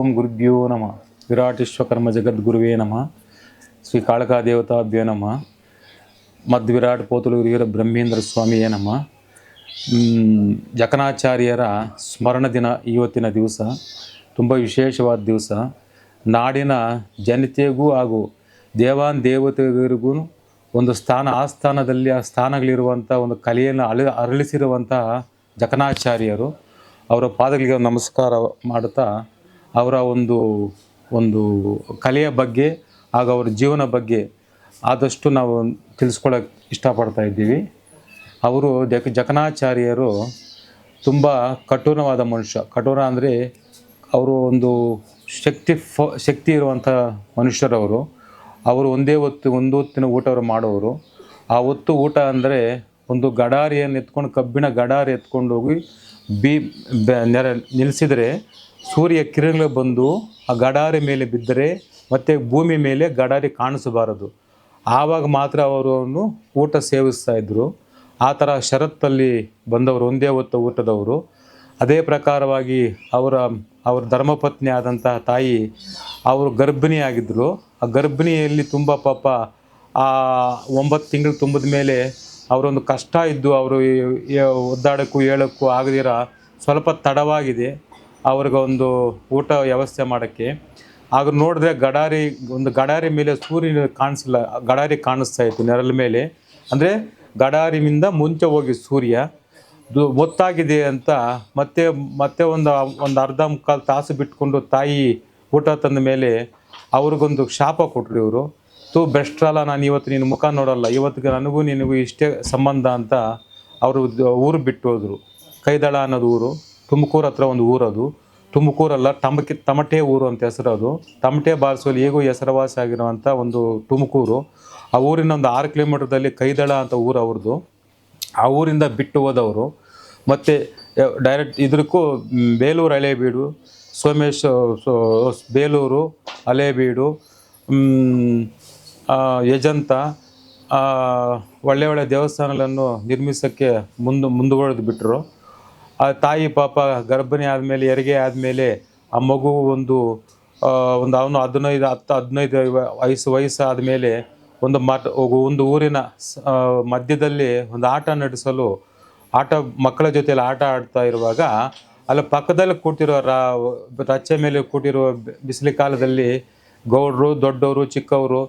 ಓಂ ಗುರುಭ್ಯೋ ನಮಃ. ವಿರಾಟೇಶ್ವಕರ್ಮ ಜಗದ್ಗುರುವೇ ನಮಃ. ಶ್ರೀ ಕಾಳಕಾ ದೇವತಾಭ್ಯೋ ನಮಃ. ಮದ್ ವಿರಾಟ್ ಹಿರಿಯರ ವೀರ ಬ್ರಹ್ಮೇಂದ್ರ ಸ್ವಾಮಿಯೇ ನಮಃ. ಜಕನಾಚಾರ್ಯರ ಸ್ಮರಣ ದಿನ ಇವತ್ತಿನ ದಿವಸ. ತುಂಬ ವಿಶೇಷವಾದ ದಿವಸ. ನಾಡಿನ ಜನತೆಗೂ ಹಾಗೂ ದೇವಾನ್ ದೇವತೆಗಳಿಗೂ ಒಂದು ಸ್ಥಾನ, ಆ ಸ್ಥಾನದಲ್ಲಿ, ಆ ಸ್ಥಾನಗಳಿರುವಂಥ ಒಂದು ಕಲೆಯನ್ನು ಅಳ, ಅರಳಿಸಿರುವಂತಹ ಜಕನಾಚಾರ್ಯರು. ಅವರ ಪಾದಗಳಿಗೆ ನಮಸ್ಕಾರ ಮಾಡುತ್ತಾ ಅವರ ಒಂದು ಒಂದು ಕಲೆಯ ಬಗ್ಗೆ ಹಾಗೂ ಅವರ ಜೀವನ ಬಗ್ಗೆ ಆದಷ್ಟು ನಾವು ತಿಳಿಸ್ಕೊಳ್ಳೋಕೆ ಇಷ್ಟಪಡ್ತಾ ಇದ್ದೀವಿ. ಅವರು ಜಕ, ಜಕನಾಚಾರ್ಯರು ತುಂಬ ಕಠೋರವಾದ ಮನುಷ್ಯ. ಕಠೋರ ಅಂದರೆ ಅವರು ಒಂದು ಶಕ್ತಿ ಫ, ಶಕ್ತಿ ಇರುವಂಥ ಮನುಷ್ಯರವರು. ಅವರು ಒಂದೇ ಹೊತ್ತು, ಒಂದು ಹೊತ್ತಿನ ಊಟವರು ಮಾಡೋರು. ಆ ಹೊತ್ತು ಊಟ ಅಂದರೆ ಒಂದು ಗಡಾರಿಯನ್ನು ಎತ್ಕೊಂಡು ಕಬ್ಬಿಣ ಗಡಾರಿ ಎತ್ಕೊಂಡು ಹೋಗಿ ಬಿ, ಬೆ- ನೆರ ನಿಲ್ಲಿಸಿದರೆ ಸೂರ್ಯ ಕಿರಣಗಳು ಬಂದು ಆ ಗಡಾರಿ ಮೇಲೆ ಬಿದ್ದರೆ ಮತ್ತು ಭೂಮಿ ಮೇಲೆ ಗಡಾರಿ ಕಾಣಿಸಬಾರದು. ಆವಾಗ ಮಾತ್ರ ಅವರನ್ನು ಊಟ ಸೇವಿಸ್ತಾ ಇದ್ದರು ಆ ಥರ ಷರತ್ತಲ್ಲಿ ಬಂದವರು, ಒಂದೇ ಹೊತ್ತು ಊಟದವರು. ಅದೇ ಪ್ರಕಾರವಾಗಿ ಅವರ ಅವರ ಧರ್ಮಪತ್ನಿ ಆದಂತಹ ತಾಯಿ, ಅವರು ಗರ್ಭಿಣಿಯಾಗಿದ್ದರು ಆ ಗರ್ಭಿಣಿಯಲ್ಲಿ ತುಂಬ ಪಾಪ, ಆ ಒಂಬತ್ತು ತಿಂಗಳು ತುಂಬಿದ ಮೇಲೆ ಅವರೊಂದು ಕಷ್ಟ ಇದ್ದು ಅವರು ಒದ್ದಾಡೋಕ್ಕೂ, ಹೇಳೋಕ್ಕೂ ಆಗದಿರ ಸ್ವಲ್ಪ ತಡವಾಗಿದೆ. ಅವ್ರಿಗೆ ಒಂದು ಊಟ ವ್ಯವಸ್ಥೆ ಮಾಡೋಕ್ಕೆ. ಆಗ ನೋಡಿದ್ರೆ ಗಡಾರಿ, ಒಂದು ಗಡಾರಿ ಮೇಲೆ ಸೂರ್ಯನ ಕಾಣಿಸಿಲ್ಲ, ಗಡಾರಿ ಕಾಣಿಸ್ತಾ ಇತ್ತು ನೆರಳ ಮೇಲೆ. ಅಂದರೆ ಗಡಾರಿನಿಂದ ಮುಂಚೆ ಹೋಗಿ ಸೂರ್ಯ. ಗೊತ್ತಾಗಿದೆ ಅಂತ ಮತ್ತೆ ಮತ್ತೆ ಒಂದು ಒಂದು ಅರ್ಧ ಮುಕ್ಕಾಲು ತಾಸು ಬಿಟ್ಕೊಂಡು ತಾಯಿ ಊಟ ತಂದ ಮೇಲೆ ಅವ್ರಿಗೊಂದು ಶಾಪ ಕೊಟ್ಟರು ಇವರು. ತೂ ಬೆಸ್ಟ್ರಲ್ಲ ನಾನು ಇವತ್ತು ನಿನ್ನ ಮುಖ ನೋಡಲ್ಲ. ಇವತ್ತಿಗೆ ನನಗೂ ನಿನಗೂ ಇಷ್ಟೇ ಸಂಬಂಧ ಅಂತ ಅವರು ಊರು ಬಿಟ್ಟು ಹೋದರು. ಕೈದಳ ಅನ್ನೋದು ಊರು. ತುಮಕೂರು ಹತ್ರ ಒಂದು ಊರದು. ತುಮಕೂರಲ್ಲ ತಮಕಿ, ತಮಟೆ ಊರು ಅಂತ ಹೆಸರು ಅದು ತಮಟೆ ಬಾರಿಸುವಲ್ಲಿ ಹೇಗೂ ಹೆಸರುವಾಸಿ ಆಗಿರುವಂಥ ಒಂದು ತುಮಕೂರು. ಆ ಊರಿನ ಒಂದು ಆರು ಕಿಲೋಮೀಟ್ರದಲ್ಲಿ ಕೈದಳ ಅಂತ ಊರು ಅವ್ರದ್ದು. ಆ ಊರಿಂದ ಬಿಟ್ಟು ಹೋದವರು. ಮತ್ತು ಡೈರೆಕ್ಟ್ ಇದಕ್ಕೂ ಬೇಲೂರು ಹಳೇಬೀಡು, ಸೋಮೇಶ್ ಬೇಲೂರು ಹಳೇಬೀಡು ಯಜಂತ ಒಳ್ಳೆ ಒಳ್ಳೆ ದೇವಸ್ಥಾನಗಳನ್ನು ನಿರ್ಮಿಸೋಕ್ಕೆ ಮುಂದೆ, ಮುಂದುವರೆದು ಬಿಟ್ಟರು ಆ ತಾಯಿ ಪಾಪ ಗರ್ಭಿಣಿ ಆದಮೇಲೆ, ಹೆರಿಗೆ ಆದಮೇಲೆ ಆ ಮಗು ಒಂದು ಒಂದು ಅವನು ಹದಿನೈದು, ಹತ್ತು, ಹದಿನೈದು ವಯಸ್ಸು ವಯಸ್ಸು ಆದಮೇಲೆ ಒಂದು ಒಂದು ಊರಿನ ಮಧ್ಯದಲ್ಲಿ ಒಂದು ಆಟ ನಡೆಸಲು ಆಟ, ಮಕ್ಕಳ ಜೊತೆಯಲ್ಲಿ ಆಟ ಆಡ್ತಾ ಇರುವಾಗ ಅಲ್ಲಿ ಪಕ್ಕದಲ್ಲಿ ಕೂತಿರೋ ರಾ ರಚ್ಚೆ ಮೇಲೆ ಕೂತಿರುವ ಬಿ- ಬಿಸಿಲು ಕಾಲದಲ್ಲಿ ಗೌಡರು, ದೊಡ್ಡವರು, ಚಿಕ್ಕವರು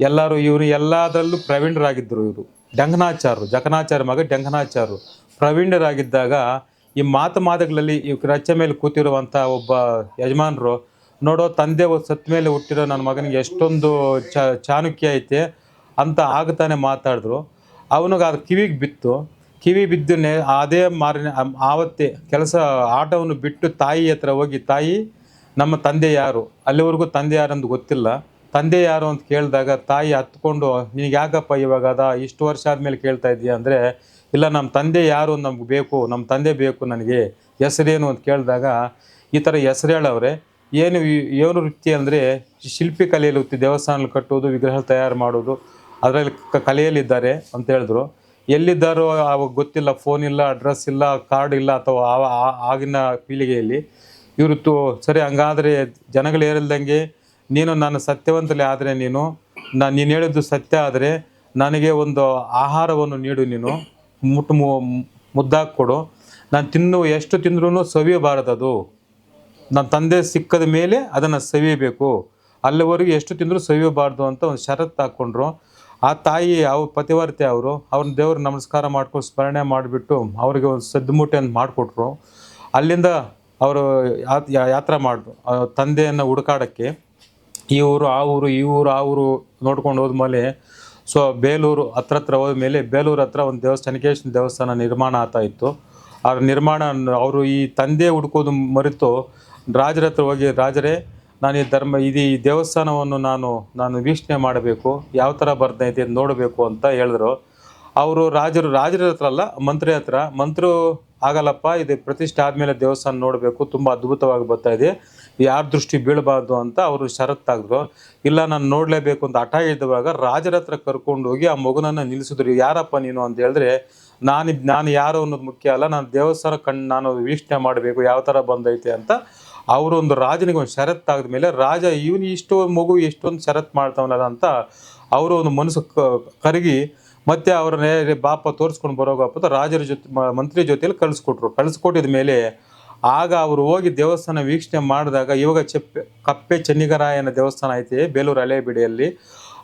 ಎಲ್ಲರೂ ಇವರು ಎಲ್ಲದರಲ್ಲೂ ಪ್ರವೀಣರಾಗಿದ್ದರು ಇವರು. ಡಂಗನಾಚಾರರು ಜಕನಾಚಾರ ಮಗ ಡಂಗನಾಚಾರರು ಪ್ರವೀಣರಾಗಿದ್ದಾಗ ಈ ಮಾತು ಮಾತುಗಳಲ್ಲಿ ಈ ರಚ್ಚೆ ಮೇಲೆ ಕೂತಿರುವಂಥ ಒಬ್ಬ ಯಜಮಾನರು, ನೋಡೋ ತಂದೆ ಸತ್ ಮೇಲೆ ಹುಟ್ಟಿರೋ ನನ್ನ ಮಗನಿಗೆ ಎಷ್ಟೊಂದು ಚ ಚಾಣಕ್ಯ ಐತೆ ಅಂತ ಆಗ್ತಾನೆ ಮಾತಾಡಿದ್ರು. ಅವನಿಗೆ ಅದು ಕಿವಿಗೆ ಬಿತ್ತು. ಕಿವಿ ಬಿದ್ದು ನೆ ಅದೇ ಮಾರಿನ ಆವತ್ತೇ ಕೆಲಸ ಆಟವನ್ನು ಬಿಟ್ಟು ತಾಯಿ ಹತ್ರ ಹೋಗಿ, ತಾಯಿ, ನಮ್ಮ ತಂದೆ ಯಾರು? ಅಲ್ಲಿವರೆಗೂ ತಂದೆ ಯಾರು ಅಂತ ಗೊತ್ತಿಲ್ಲ. ತಂದೆ ಯಾರು? ಅಂತ ಕೇಳಿದಾಗ, ತಾಯಿ ಹತ್ಕೊಂಡು ನಿನಗೆ ಯಾಕಪ್ಪ ಇವಾಗ ಅದ? ಇಷ್ಟು ವರ್ಷ ಆದಮೇಲೆ ಕೇಳ್ತಾ ಇದೀಯ? ಅಂದರೆ ಇಲ್ಲ ನಮ್ಮ ತಂದೆ ಯಾರು ನಮ್ಗೆ ಬೇಕು ನಮ್ಮ ತಂದೆ ಬೇಕು ನನಗೆ ಹೆಸರೇನು ಅಂತ ಕೇಳಿದಾಗ ಈ ಥರ ಹೆಸರು ಹೇಳವ್ರೆ ಏನು ಏನು ವೃತ್ತಿ ಅಂದರೆ ಶಿಲ್ಪಿ ಕಲೆಯಲ್ಲಿ ವೃತ್ತಿ ದೇವಸ್ಥಾನ ಕಟ್ಟೋದು, ವಿಗ್ರಹ ತಯಾರು ಮಾಡೋದು, ಅದರಲ್ಲಿ ಕಲೆಯಲ್ಲಿದ್ದಾರೆ ಅಂತ ಹೇಳಿದ್ರು. ಎಲ್ಲಿದ್ದಾರೋ ಅವಾಗ ಗೊತ್ತಿಲ್ಲ ಫೋನ್ ಇಲ್ಲ ಅಡ್ರೆಸ್ ಇಲ್ಲ ಕಾರ್ಡ್ ಇಲ್ಲ ಅಥವಾ ಆ- ಆಗಿನ ಪೀಳಿಗೆಯಲ್ಲಿ ಇವರು ತು, ಸರಿ, ಹಂಗಾದರೆ ಜನಗಳು ಏರಿಲ್ದಂಗೆ ನೀನು ನಾನು ಸತ್ಯವಂತಲೆ ಆದರೆ ನೀನು ನಾನು ನೀನು ಹೇಳಿದ್ದು ಸತ್ಯ ಆದರೆ ನನಗೆ ಒಂದು ಆಹಾರವನ್ನು ನೀಡು ನೀನು. ಮುಟ್ಟು ಮುದ್ದಾಗಿ ಕೊಡು. ನಾನು ತಿನ್ನು, ಎಷ್ಟು ತಿಂದ್ರೂ ಸವಿಯಬಾರದದು. ನನ್ನ ತಂದೆ ಸಿಕ್ಕದ ಮೇಲೆ ಅದನ್ನು ಸವಿಯಬೇಕು. ಅಲ್ಲಿವರೆಗೂ ಎಷ್ಟು ತಿಂದರೂ ಸವಿಯಬಾರ್ದು ಅಂತ ಒಂದು ಷರತ್ತು ಹಾಕ್ಕೊಂಡ್ರು. ಆ ತಾಯಿ ಅವ್ರ ಪತಿವರ್ತೆ ಅವರು, ಅವ್ರನ್ನ ದೇವ್ರ ನಮಸ್ಕಾರ ಮಾಡ್ಕೊಂಡು ಸ್ಮರಣೆ ಮಾಡಿಬಿಟ್ಟು ಅವರಿಗೆ ಒಂದು ಸದ್ದುಮೂಟೆ ಅಂತ ಮಾಡಿಕೊಟ್ರು. ಅಲ್ಲಿಂದ ಅವರು ಯಾತ್ರೆ ಮಾಡಿದ್ರು. ತಂದೆಯನ್ನು ಹುಡುಕಾಡೋಕ್ಕೆ. ಈ ಊರು, ಆ ಊರು, ಈ ಊರು, ಆ ಊರು ನೋಡ್ಕೊಂಡು ಹೋದ್ಮೇಲೆ ಸೊ ಬೇಲೂರು ಹತ್ರ ಹತ್ರ ಹೋದ ಮೇಲೆ ಬೇಲೂರು ಹತ್ರ ಒಂದು ದೇವಸ್ಥಾನ ಕೇಶನ ದೇವಸ್ಥಾನ ನಿರ್ಮಾಣ ಆತ ಇತ್ತು. ಆ ನಿರ್ಮಾಣ ಅವರು ಈ ತಂದೆ ಹುಡುಕೋದು ಮರೆತು ರಾಜರ ಹತ್ರ ಹೋಗಿ, ರಾಜರೇ, ನಾನು ಈ ಧರ್ಮ, ಇದು ಈ ದೇವಸ್ಥಾನವನ್ನು ನಾನು ನಾನು ವೀಕ್ಷಣೆ ಮಾಡಬೇಕು, ಯಾವ ಥರ ಅಂತ ನೋಡಬೇಕು ಅಂತ ಹೇಳಿದ್ರು. ಅವರು ರಾಜರು, ರಾಜರ ಹತ್ರ ಅಲ್ಲ, ಮಂತ್ರಿ ಹತ್ರ, ಮಂತ್ರು ಆಗಲ್ಲಪ್ಪ, ಇದು ಪ್ರತಿಷ್ಠೆ ಆದಮೇಲೆ ದೇವಸ್ಥಾನ ನೋಡಬೇಕು, ತುಂಬ ಅದ್ಭುತವಾಗಿ ಬರ್ತಾ ಇದೆ. ಯಾರ ದೃಷ್ಟಿ ಬೀಳಬಾರ್ದು ಅಂತ ಅವರು ಷರತ್ತಾಗಿದ್ರು ಇಲ್ಲ, ನಾನು ನೋಡಲೇಬೇಕು ಅಂತ ಹಠ ಇದ್ದಾಗ ರಾಜರ ಹತ್ರ ಕರ್ಕೊಂಡು ಹೋಗಿ ಆ ಮಗುನನ್ನು ನಿಲ್ಲಿಸಿದ್ರು. ಯಾರಪ್ಪ ನೀನು ಅಂತ ಹೇಳಿದ್ರೆ, ನಾನು ನಾನು ಯಾರು ಅನ್ನೋದು ಮುಖ್ಯ ಅಲ್ಲ, ನಾನು ದೇವಸ್ಥಾನ ಕಣ್ಣು ನಾನು ವೀಕ್ಷಣೆ ಮಾಡಬೇಕು, ಯಾವ ಥರ ಬಂದೈತೆ ಅಂತ ಅವರೊಂದು ರಾಜನಿಗೆ ಒಂದು ಷರತ್ತು ಆಗಿದ ಮೇಲೆ ರಾಜ, ಇವನು ಇಷ್ಟು ಮಗು ಎಷ್ಟೊಂದು ಷರತ್ತು ಮಾಡ್ತಾವನಲ್ಲ ಅಂತ ಅವರು ಒಂದು ಮನಸ್ಸು ಕರಗಿ ಮತ್ತೆ ಅವ್ರನ್ನ ಬಾಪ, ತೋರಿಸ್ಕೊಂಡು ಬರೋಗಪ್ಪ ರಾಜರ ಜೊತೆ ಮಂತ್ರಿ ಜೊತೆಯಲ್ಲಿ ಕಳಿಸ್ಕೊಟ್ರು. ಕಳಿಸ್ಕೊಟ್ಟಿದ ಮೇಲೆ ಆಗ ಅವರು ಹೋಗಿ ದೇವಸ್ಥಾನ ವೀಕ್ಷಣೆ ಮಾಡಿದಾಗ ಇವಾಗ ಚೆಪ್ಪೆ, ಕಪ್ಪೆ ಚೆನ್ನಿಗರಾಯನ ದೇವಸ್ಥಾನ ಐತೆ, ಬೇಲೂರು ಹಳೆಬಿಡಿಯಲ್ಲಿ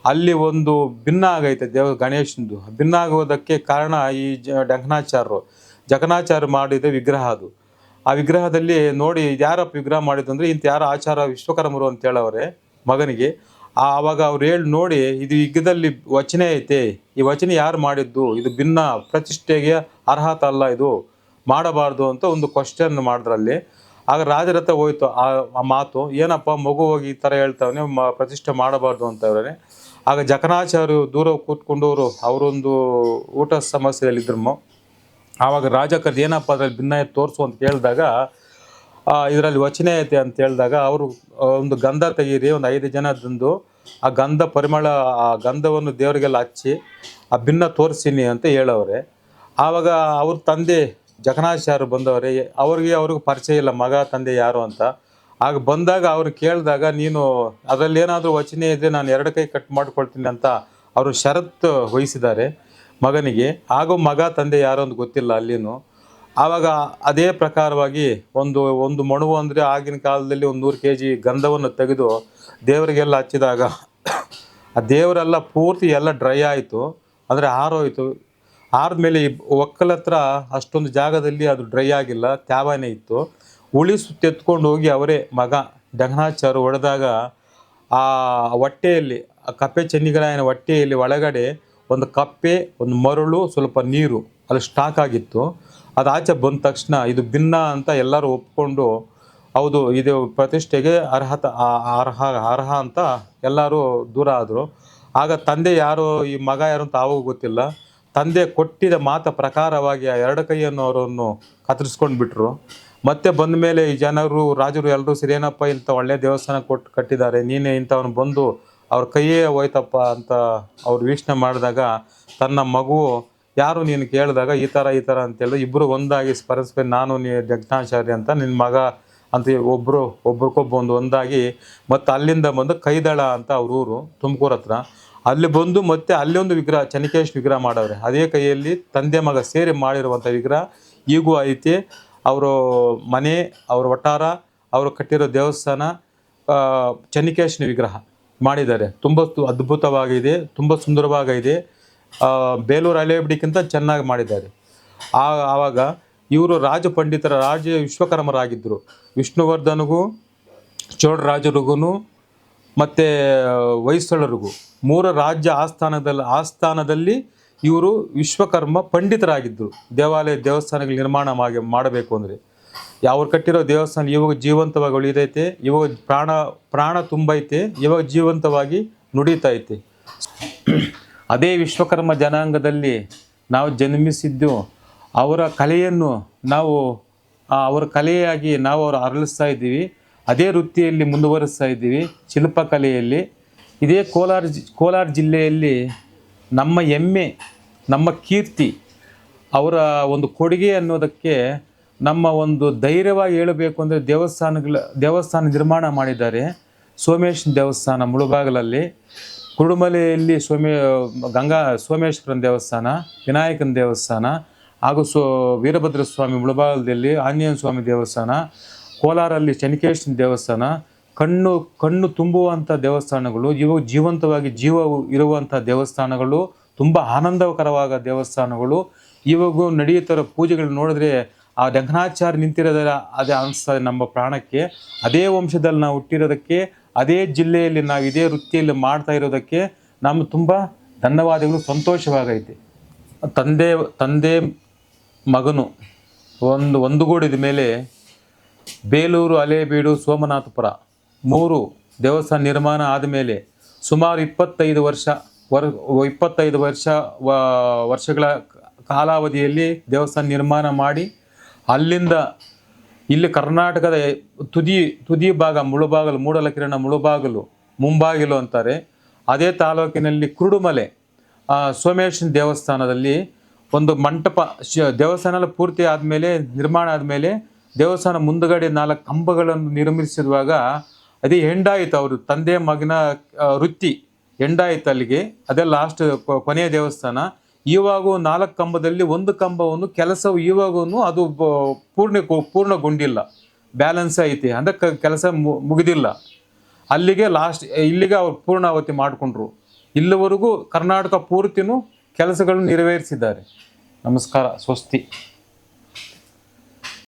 ಅಲ್ಲಿ ಒಂದು ಭಿನ್ನ ಆಗೈತೆ ದೇವ ಗಣೇಶನದು ಭಿನ್ನ ಆಗೋದಕ್ಕೆ ಕಾರಣ ಈ ಜ ಡಂಕನಾಚಾರ್ಯರು ಜಗನಾಚಾರ್ಯ ಮಾಡಿದ ವಿಗ್ರಹ ಅದು. ಆ ವಿಗ್ರಹದಲ್ಲಿ ನೋಡಿ ಯಾರಪ್ಪ ವಿಗ್ರಹ ಮಾಡಿದ್ದು ಅಂದರೆ ಇಂಥ ಯಾರ ಆಚಾರ ವಿಶ್ವಕರ್ಮರು ಅಂತ ಹೇಳವ್ರೆ ಮಗನಿಗೆ. ಆವಾಗ ಅವ್ರು ಹೇಳಿ ನೋಡಿ, ಇದು ಯುಗದಲ್ಲಿ ವಚನೆ ಐತೆ. ಈ ವಚನೆ ಯಾರು ಮಾಡಿದ್ದು? ಇದು ಭಿನ್ನ, ಪ್ರತಿಷ್ಠೆಗೆ ಅರ್ಹತ ಅಲ್ಲ ಇದು. ಮಾಡಬಾರ್ದು ಅಂತ ಒಂದು ಕ್ವಶನ್ ಮಾಡಿದ್ರಲ್ಲಿ. ಆಗ ರಾಜರ ಹತ್ರ ಹೋಯ್ತು ಆ ಮಾತು, ಏನಪ್ಪ, ಮಗು ಹೋಗಿ ಈ ಥರ ಹೇಳ್ತಾವನೆ, ಮ, ಪ್ರತಿಷ್ಠೆ ಮಾಡಬಾರ್ದು ಅಂತ ಅವರೇ. ಆಗ ಜಕಣಾಚಾರ್ಯರು ದೂರ ಕೂತ್ಕೊಂಡವರು, ಅವರೊಂದು ಊಟ ಸಮಸ್ಯೆಯಲ್ಲಿದ್ರು ಆವಾಗ ರಾಜ ಕರೆದು, ಏನಪ್ಪ, ಅದರಲ್ಲಿ ಭಿನ್ನ ತೋರಿಸು ಅಂತ ಕೇಳಿದಾಗ ಇದರಲ್ಲಿ ವಚನೆ ಐತೆ ಅಂತ ಹೇಳಿದಾಗ, ಅವರು ಒಂದು ಗಂಧ ತೆಗೀರಿ, ಒಂದು ಐದು ಜನ ತಂದು, ಆ ಗಂಧ ಪರಿಮಳ, ಆ ಗಂಧವನ್ನು ದೇವರಿಗೆಲ್ಲ ಹಚ್ಚಿ, ಆ ಭಿನ್ನ ತೋರಿಸ್ತೀನಿ ಅಂತ ಹೇಳವ್ರೆ. ಆವಾಗ ಅವ್ರ ತಂದೆ ಜಗನ್ನಾಚಾರ್ಯರು ಬಂದವರೇ, ಅವ್ರಿಗೆ ಅವ್ರಿಗೆ ಪರಿಚಯ ಇಲ್ಲ, ಮಗ, ತಂದೆ ಯಾರು ಅಂತ. ಆಗ ಬಂದಾಗ ಅವ್ರು ಕೇಳಿದಾಗ, ನೀನು ಅದರಲ್ಲಿ ಏನಾದರೂ ವಚನೆ ಇದ್ರೆ ನಾನು ಎರಡು ಕೈ ಕಟ್ ಮಾಡ್ಕೊಳ್ತೀನಿ ಅಂತ ಅವರು ಷರತ್ತು ವಹಿಸಿದ್ದಾರೆ ಮಗನಿಗೆ. ಹಾಗೂ ಮಗ, ತಂದೆ ಯಾರು ಅಂತ ಗೊತ್ತಿಲ್ಲ ಅಲ್ಲಿನೂ. ಆವಾಗ ಅದೇ ಪ್ರಕಾರವಾಗಿ ಒಂದು ಒಂದು ಮಣುವು ಅಂದರೆ ಆಗಿನ ಕಾಲದಲ್ಲಿ ಒಂದು ನೂರು ಕೆ ಜಿ ಗಂಧವನ್ನು ತೆಗೆದು ದೇವರಿಗೆಲ್ಲ ಹಚ್ಚಿದಾಗ, ಆ ದೇವರೆಲ್ಲ ಪೂರ್ತಿ ಎಲ್ಲ ಡ್ರೈ ಆಯಿತು, ಅಂದರೆ ಆರೋಯ್ತು ಆದ್ಮೇಲೆ ಈ ಒಕ್ಕಲ ಹತ್ರ ಅಷ್ಟೊಂದು ಜಾಗದಲ್ಲಿ ಅದು ಡ್ರೈ ಆಗಿಲ್ಲ, ತ್ಯಾವನೆ ಇತ್ತು. ಉಳಿಸು ತೆತ್ಕೊಂಡು ಹೋಗಿ ಅವರೇ ಮಗ ಡಂಗನಾಚಾರು ಹೊಡೆದಾಗ ಆ ಹೊಟ್ಟೆಯಲ್ಲಿ, ಆ ಕಪ್ಪೆ ಚೆನ್ನಿಗರಾಯನ ಹೊಟ್ಟೆಯಲ್ಲಿ ಒಳಗಡೆ ಒಂದು ಕಪ್ಪೆ, ಒಂದು ಮರಳು, ಸ್ವಲ್ಪ ನೀರು, ಅಲ್ಲಿ ಸ್ಟಾಕ್ ಆಗಿತ್ತು. ಅದು ಆಚೆ ಬಂದ ತಕ್ಷಣ ಇದು ಭಿನ್ನ ಅಂತ ಎಲ್ಲರೂ ಒಪ್ಕೊಂಡು ಹೌದು, ಇದು ಪ್ರತಿಷ್ಠೆಗೆ ಅರ್ಹತ ಅರ್ಹ ಅರ್ಹ ಅಂತ ಎಲ್ಲರೂ ದೂರ ಆದರು. ಆಗ ತಂದೆ ಯಾರು, ಈ ಮಗ ಯಾರು ಅಂತ ಆವಾಗ ಗೊತ್ತಿಲ್ಲ. ತಂದೆ ಕೊಟ್ಟಿದ ಮಾತ ಪ್ರಕಾರವಾಗಿ ಆ ಎರಡು ಕೈಯನ್ನು ಅವರನ್ನು ಕತ್ತರಿಸ್ಕೊಂಡು ಬಿಟ್ರು. ಮತ್ತೆ ಬಂದ ಮೇಲೆ ಈ ಜನರು, ರಾಜರು ಎಲ್ಲರೂ ಸಿರೇನಪ್ಪ ಇಂಥ ಒಳ್ಳೆ ದೇವಸ್ಥಾನ ಕೊಟ್ಟು ಕಟ್ಟಿದ್ದಾರೆ, ನೀನೇ ಇಂಥವನು ಬಂದು ಅವ್ರ ಕೈಯೇ ಹೋಯ್ತಪ್ಪ ಅಂತ ಅವ್ರು ವೀಕ್ಷಣೆ ಮಾಡಿದಾಗ ತನ್ನ ಮಗು ಯಾರು ನೀನು ಕೇಳಿದಾಗ ಈ ಥರ ಈ ಥರ ಅಂತೇಳಿ ಇಬ್ಬರು ಒಂದಾಗಿ ಸ್ಪರ್ಧಿಸ್ಬೇಕು ನಾನು ನೀ ಜಗ್ನಾಚಾರ್ಯ ಅಂತ ನಿನ್ನ ಮಗ ಅಂತ ಒಬ್ಬರು ಒಬ್ರಿಗೊಬ್ಬ ಒಂದು ಒಂದಾಗಿ ಮತ್ತು ಅಲ್ಲಿಂದ ಬಂದು ಕೈದಳ ಅಂತ ಅವ್ರ ಊರು ತುಮಕೂರು ಹತ್ರ. ಅಲ್ಲಿ ಬಂದು ಮತ್ತೆ ಅಲ್ಲಿ ಒಂದು ವಿಗ್ರಹ ಚನಿಕೇಶ್ ವಿಗ್ರಹ ಮಾಡವ್ರೆ. ಅದೇ ಕೈಯಲ್ಲಿ ತಂದೆ ಮಗ ಸೇರಿ ಮಾಡಿರುವಂಥ ವಿಗ್ರಹ. ಈಗೂ ಐತಿ. ಅವರು ಮನೆ, ಅವ್ರ ವಟಾರ ಅವರು ಕಟ್ಟಿರೋ ದೇವಸ್ಥಾನ ಚನಿಕೇಶ್ನ ವಿಗ್ರಹ ಮಾಡಿದ್ದಾರೆ. ತುಂಬ ಅದ್ಭುತವಾಗಿದೆ, ತುಂಬ ಸುಂದರವಾಗಿದೆ. ಬೇಲೂರು ಹಳೆಯಬಿಡಿಕ್ಕಿಂತ ಚೆನ್ನಾಗಿ ಮಾಡಿದ್ದಾರೆ. ಆ, ಆವಾಗ ಇವರು ರಾಜ ಪಂಡಿತರ, ರಾಜ ವಿಶ್ವಕರ್ಮರಾಗಿದ್ದರು ವಿಷ್ಣುವರ್ಧನ್ಗೂ, ಚೋಳರಾಜರಿಗೂ, ಮತ್ತು ಹೊಯ್ಸಳರಿಗೂ ಮೂರ ರಾಜ್ಯ ಆಸ್ಥಾನದಲ್ಲಿ ಆಸ್ಥಾನದಲ್ಲಿ ಇವರು ವಿಶ್ವಕರ್ಮ ಪಂಡಿತರಾಗಿದ್ದರು ದೇವಾಲಯ ದೇವಸ್ಥಾನಗಳ ನಿರ್ಮಾಣ ಮಾಡಿ ಮಾಡಬೇಕು ಅಂದರೆ. ಅವ್ರು ಕಟ್ಟಿರೋ ದೇವಸ್ಥಾನ ಇವಾಗ ಜೀವಂತವಾಗಿ ಉಳಿದೈತೆ, ಇವಾಗ ಪ್ರಾಣ ಪ್ರಾಣ ತುಂಬೈತೆ, ಇವಾಗ ಜೀವಂತವಾಗಿ ನುಡಿತೈತೆ ಅದೇ ವಿಶ್ವಕರ್ಮ ಜನಾಂಗದಲ್ಲಿ ನಾವು ಜನ್ಮಿಸಿದ್ದು, ಅವರ ಕಲೆಯನ್ನು ನಾವು ಅವರ ಕಲೆಯಾಗಿ ನಾವು ಅವರು ಅರಳಿಸ್ತಾ ಇದ್ದೀವಿ. ಅದೇ ವೃತ್ತಿಯಲ್ಲಿ ಮುಂದುವರಿಸ್ತಾ ಇದ್ದೀವಿ, ಶಿಲ್ಪಕಲೆಯಲ್ಲಿ. ಇದೇ ಕೋಲಾರ ಕೋಲಾರ ಜಿಲ್ಲೆಯಲ್ಲಿ ನಮ್ಮ ಹೆಮ್ಮೆ, ನಮ್ಮ ಕೀರ್ತಿ, ಅವರ ಒಂದು ಕೊಡುಗೆ ಅನ್ನೋದಕ್ಕೆ ನಮ್ಮ ಒಂದು ಧೈರ್ಯವಾಗಿ ಹೇಳಬೇಕು ಅಂದರೆ ದೇವಸ್ಥಾನಗಳ, ದೇವಸ್ಥಾನ ನಿರ್ಮಾಣ ಮಾಡಿದ್ದಾರೆ. ಸೋಮೇಶ್ವರ ದೇವಸ್ಥಾನ ಮುಳುಬಾಗಲಲ್ಲಿ, ಕುರುಡುಮಲೆಯಲ್ಲಿ ಸೋಮೇ, ಗಂಗಾ, ಸೋಮೇಶ್ವರನ ದೇವಸ್ಥಾನ, ವಿನಾಯಕನ ದೇವಸ್ಥಾನ, ಹಾಗೂ ಸೋ ವೀರಭದ್ರ ಸ್ವಾಮಿ ಮುಳುಬಾಗಲದಲ್ಲಿ ಆಂಜನೇಯ ಸ್ವಾಮಿ ದೇವಸ್ಥಾನ, ಕೋಲಾರಲ್ಲಿ ಚನಿಕೇಶ್ವರ ದೇವಸ್ಥಾನ ಕಣ್ಣು ಕಣ್ಣು ತುಂಬುವಂಥ ದೇವಸ್ಥಾನಗಳು, ಇವು ಜೀವಂತವಾಗಿ ಜೀವ ಇರುವಂಥ ದೇವಸ್ಥಾನಗಳು, ತುಂಬ ಆನಂದಕರವಾದ ದೇವಸ್ಥಾನಗಳು. ಇವಾಗೂ ನಡೆಯುತ್ತಿರೋ ಪೂಜೆಗಳು ನೋಡಿದ್ರೆ ಆ ರಂಗನಾಚಾರ್ಯ ನಿಂತಿರೋದರ ಅದೇ ಅನಿಸ್ತದೆ ನಮ್ಮ ಪ್ರಾಣಕ್ಕೆ. ಅದೇ ವಂಶದಲ್ಲಿ ನಾವು ಹುಟ್ಟಿರೋದಕ್ಕೆ, ಅದೇ ಜಿಲ್ಲೆಯಲ್ಲಿ ನಾವು ಇದೇ ವೃತ್ತಿಯಲ್ಲಿ ಮಾಡ್ತಾ ಇರೋದಕ್ಕೆ ನಮ್ಮ ತುಂಬ ಧನ್ಯವಾದಗಳು, ಸಂತೋಷವಾಗೈತೆ. ತಂದೆ ತಂದೆ ಮಗನು ಒಂದು, ಒಂದುಗೂಡಿದ ಮೇಲೆ ಬೇಲೂರು, ಅಲೆಬೀಡು, ಸೋಮನಾಥಪುರ. ಮೂರು ದೇವಸ್ಥಾನ ನಿರ್ಮಾಣ ಆದಮೇಲೆ ಸುಮಾರು ಇಪ್ಪತ್ತೈದು ವರ್ಷ ವರ್, ಇಪ್ಪತ್ತೈದು ವರ್ಷ ವರ್ಷಗಳ ಕಾಲಾವಧಿಯಲ್ಲಿ ದೇವಸ್ಥಾನ ನಿರ್ಮಾಣ ಮಾಡಿ ಅಲ್ಲಿಂದ ಇಲ್ಲಿ ಕರ್ನಾಟಕದ ತುದಿ ತುದಿ ಭಾಗ, ಮುಳುಬಾಗಲು, ಮೂಡಲಕಿರಣ, ಮುಳುಬಾಗಲು, ಮುಂಬಾಗಿಲು ಅಂತಾರೆ. ಅದೇ ತಾಲೂಕಿನಲ್ಲಿ ಕುರುಡುಮಲೆ ಸೋಮೇಶ್ವರ ದೇವಸ್ಥಾನದಲ್ಲಿ ಒಂದು ಮಂಟಪ, ಶ, ದೇವಸ್ಥಾನ ಪೂರ್ತಿ ಆದಮೇಲೆ, ನಿರ್ಮಾಣ ಆದಮೇಲೆ ದೇವಸ್ಥಾನ ಮುಂದುಗಡೆ ನಾಲ್ಕು ಕಂಬಗಳನ್ನು ನಿರ್ಮಿಸಿರುವಾಗ ಅದೇ ಹೆಂಡಾಯಿತು ಅವರು, ತಂದೆ ಮಗನ ವೃತ್ತಿ ಹೆಂಡಾಯಿತು ಅಲ್ಲಿಗೆ. ಅದೇ ಲಾಸ್ಟ್ ಕೊನೆಯ ದೇವಸ್ಥಾನ. ಇವಾಗೂ ನಾಲ್ಕು ಕಂಬದಲ್ಲಿ ಒಂದು ಕಂಬವನ್ನು, ಕೆಲಸವು ಇವಾಗೂ ಅದು ಪೂರ್ಣ, ಪೂರ್ಣಗೊಂಡಿಲ್ಲ. ಬ್ಯಾಲೆನ್ಸ್ ಐತಿ. ಅಂದ್ರೆ ಕೆಲಸ ಮುಗಿದಿಲ್ಲ. ಅಲ್ಲಿಗೆ ಲಾಸ್ಟ್ ಇಲ್ಲಿಗೆ ಅವ್ರು ಪೂರ್ಣಾವತಿ ಮಾಡಿಕೊಂಡ್ರು. ಇಲ್ಲಿವರೆಗೂ ಕರ್ನಾಟಕ ಪೂರ್ತಿನೂ ಕೆಲಸಗಳನ್ನು ನೆರವೇರಿಸಿದ್ದಾರೆ. ನಮಸ್ಕಾರ, ಸ್ವಸ್ತಿ.